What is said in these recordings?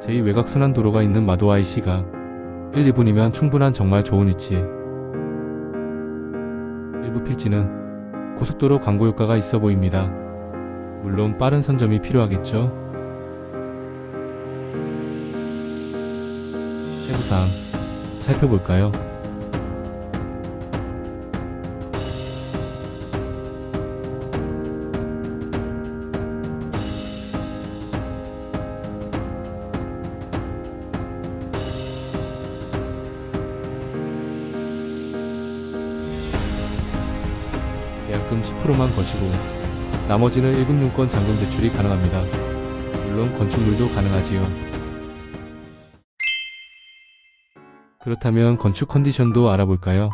제2외곽 순환 도로가 있는 마도아이 시가 1, 2분이면 충분한 정말 좋은 위치. 일부 필지는 고속도로 광고 효과가 있어 보입니다. 물론 빠른 선점이 필요하겠죠. 세부사항 살펴볼까요? 계약금 10%만 거시고 나머지는 1금융권 잔금 대출이 가능합니다. 물론 건축물도 가능하지요. 그렇다면 건축 컨디션도 알아볼까요?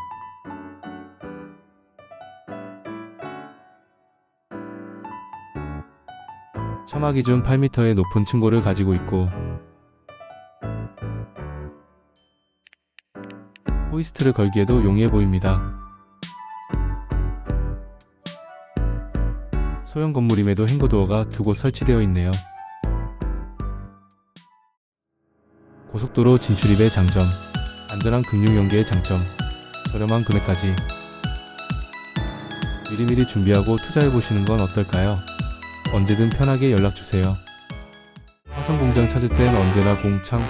첨화 기준 8m의 높은 층고를 가지고 있고 호이스트를 걸기에도 용이해 보입니다. 소형 건물임에도 행거도어가 두 곳 설치되어 있네요. 고속도로 진출입의 장점, 안전한 금융 연계의 장점, 저렴한 금액까지 미리미리 준비하고 투자해 보시는 건 어떨까요? 언제든 편하게 연락 주세요. 화성 공장 찾을 땐 언제나 공창